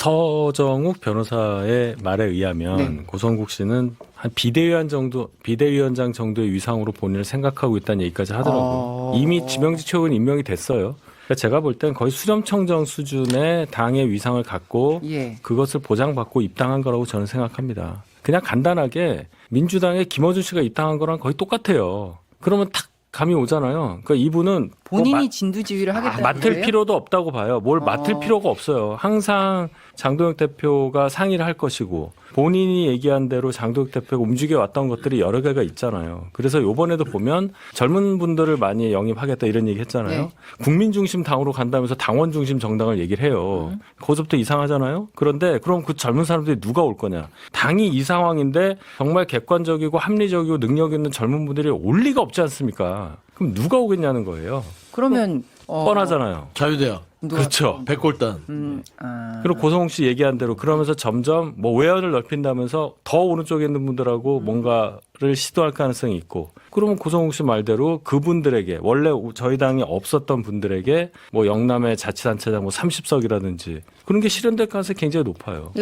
서정욱 변호사의 말에 의하면 네. 고성국 씨는 한 비대위원 정도 비대위원장 정도의 위상으로 본인을 생각하고 있다는 얘기까지 하더라고요. 어. 이미 지명직 최고는 임명이 됐어요. 그러니까 제가 볼 땐 거의 수렴청정 수준의 당의 위상을 갖고 예. 그것을 보장받고 입당한 거라고 저는 생각합니다. 그냥 간단하게 민주당의 김어준 씨가 입당한 거랑 거의 똑같아요. 그러면 탁 감이 오잖아요. 그러니까 이분은 본인이 뭐 마- 진두지휘를 하겠다는 아, 맡을 거예요? 필요도 없다고 봐요. 뭘 어. 맡을 필요가 없어요. 항상 장도영 대표가 상의를 할 것이고 본인이 얘기한 대로 장도영 대표가 움직여 왔던 것들이 여러 개가 있잖아요. 그래서 요번에도 보면 젊은 분들을 많이 영입하겠다 이런 얘기 했잖아요. 네. 국민 중심 당으로 간다면서 당원 중심 정당을 얘기를 해요. 음. 거기서부터 이상하잖아요. 그런데 그럼 그 젊은 사람들이 누가 올 거냐? 당이 이 상황인데 정말 객관적이고 합리적이고 능력 있는 젊은 분들이 올 리가 없지 않습니까? 그럼 누가 오겠냐는 거예요. 그러면 어, 뻔하잖아요. 자유대학 누가- 그렇죠. 백골단 음, 아. 그리고 고성욱 씨 얘기한 대로 그러면서 점점 뭐 외연을 넓힌다면서 더 오른쪽에 있는 분들하고 뭔가를 시도할 가능성이 있고 그러면 고성욱 씨 말대로 그분들에게 원래 저희 당이 없었던 분들에게 뭐 영남의 자치단체장 뭐 30석이라든지 그런 게 실현될 가능성이 굉장히 높아요. 그러니까